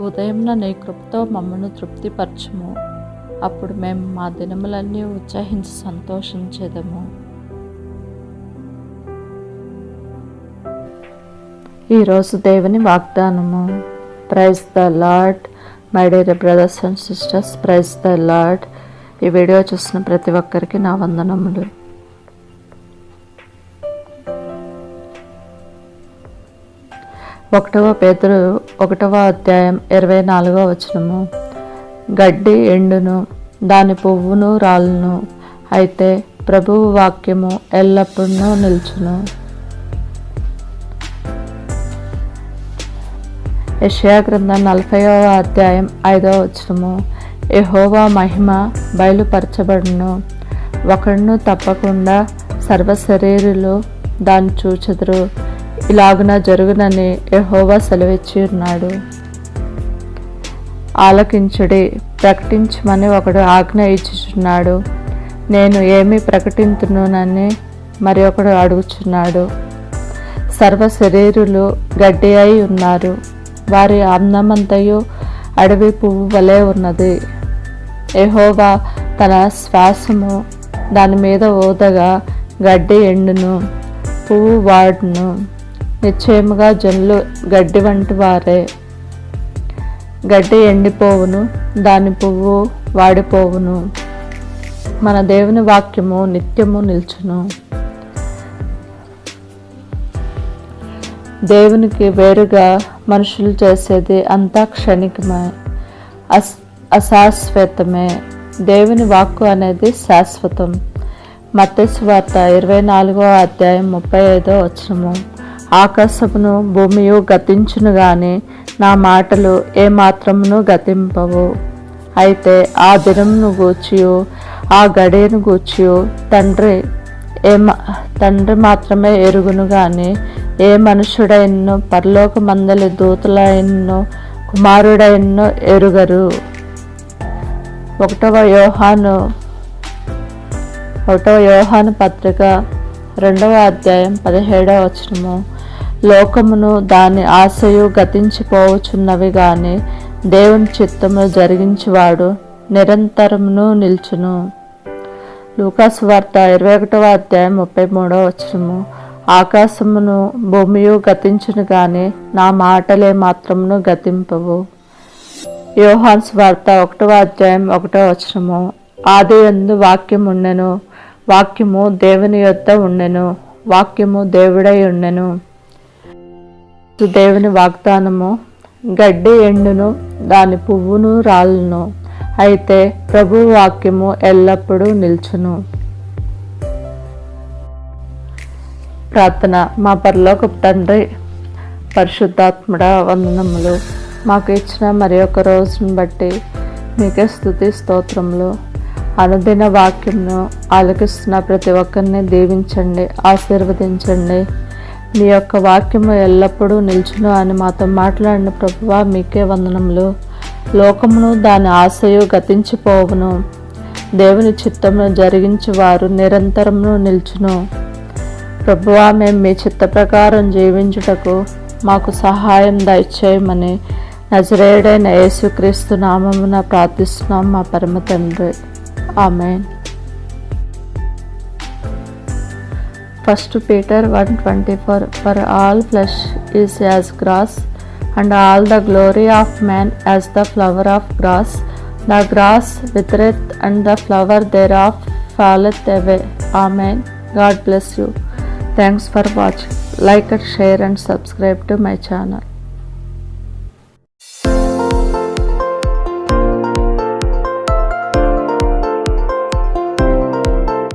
ఉదయంన నీ కృపతో మమ్మను తృప్తిపరచము. అప్పుడు మేము మా దినములన్నీ ఉత్సహించి సంతోషించేదము. ఈరోజు దేవుని వాగ్దానము. Praise the Lord my dear brothers and sisters praise the Lord ఈ వీడియో చూసిన ప్రతి ఒక్కరికి నా వందనములు. ఒకటవ పేదరు ఒకటవ అధ్యాయం ఇరవై నాలుగవ వచనము. గడ్డి ఎండును దాని పువ్వును రాళ్ళను అయితే ప్రభువు వాక్యము ఎల్లప్పుడూ నిల్చును. యషయా గ్రంథం నలభైవ అధ్యాయం ఐదవ వచనము. ఎహోవా మహిమ బయలుపరచబడును. ఒకడును తప్పకుండా సర్వశరీరులు దాన్ని చూచెదరు. ఇలాగున జరుగునని యహోవా సెలవిచ్చి ఉన్నాడు. ఆలకించుడి ప్రకటించమని ఒకడు ఆజ్ఞ ఇచ్చుచున్నాడు. నేను ఏమి ప్రకటించునని మరి ఒకడు అడుగుచున్నాడు. సర్వ శరీరులు గడ్డి అయి ఉన్నారు. వారి అందమంతయు అడవి పువ్వు వలె ఉన్నది. ఎహోవా తన శ్వాసము దాని మీద ఓదగా గడ్డి ఎండును పువ్వు వాడును. నిశ్చయముగా జనులు గడ్డి వంటి వారే. గడ్డి ఎండిపోవును దాని పువ్వు వాడిపోవును. మన దేవుని వాక్యము నిత్యము నిల్చును. దేవునికి వేరుగా మనుషులు చేసేది అంతా క్షణికమే అస్ అశాశ్వతమే. దేవుని వాక్కు అనేది శాశ్వతం. మత్స్సు వార్త ఇరవై నాలుగో అధ్యాయం ముప్పై ఐదో వచ్చినము ఆకాశమును భూమియు గతించును గాని నా మాటలు ఏమాత్రమును గతింపవు. అయితే ఆ దినమును గూర్చియు ఆ గడియను గూర్చియు తండ్రి ఏ తండ్రి మాత్రమే ఎరుగును గాని ఏ మనుషుడైనను పరలోక మందలి దూతలైనను కుమారుడైనను ఎరుగరు. ఒకటవ యోహాను ఒకటవ యోహాను పత్రిక రెండవ అధ్యాయం పదిహేడవ వచనము. లోకమును దాని ఆశయు గతించిపోవచున్నవి గాని దేవుని చిత్తము జరిగించేవాడు నిరంతరమును నిల్చును. లూకాసు వార్త ఇరవై ఒకటవ అధ్యాయం ముప్పై మూడవ వచనము. ఆకాశమును భూమియు గతించును గాని నా మాటలే మాత్రమును గతింపవు. యోహాన్స్ వార్త ఒకటవ అధ్యాయం ఒకటో వచనము. ఆది ఎందు వాక్యం ఉండెను వాక్యము దేవుని యొద్ద ఉండెను. వాక్యము దేవుడై ఉండెను. దేవుని వాగ్దానము గడ్డి ఎండును దాని పువ్వును రాళ్ళను అయితే ప్రభు వాక్యము ఎల్లప్పుడూ నిల్చును. ప్రార్థన మా పరలోకపు తండ్రి పరిశుద్ధాత్మడ వందనములు. మాకు ఇచ్చిన మరి ఒక రోజును బట్టి మీకే స్థుతి స్తోత్రములు. అనుదిన వాక్యంను ఆలకిస్తున్న ప్రతి ఒక్కరిని దీవించండి ఆశీర్వదించండి. మీ యొక్క వాక్యము ఎల్లప్పుడూ నిల్చును అని మాతో మాట్లాడిన ప్రభువా మీకే వందనములు. లోకమును దాని ఆశయు గతించిపోవును. దేవుని చిత్తమును జరిగించి వారు నిరంతరమును నిల్చును. ప్రభువా మేము మీ చిత్త ప్రకారం జీవించుటకు మాకు సహాయం దయచేయమని నజరేయుడైన యేసుక్రీస్తు నామమున ప్రార్థిస్తున్నాం మా పరమ తండ్రి. Amen. First Peter 1:24 For all flesh is as grass, and all the glory of man as the flower of grass. The grass withereth, and the flower thereof falleth away. Amen. God bless you. Thanks for watching. Like and share and subscribe to my channel.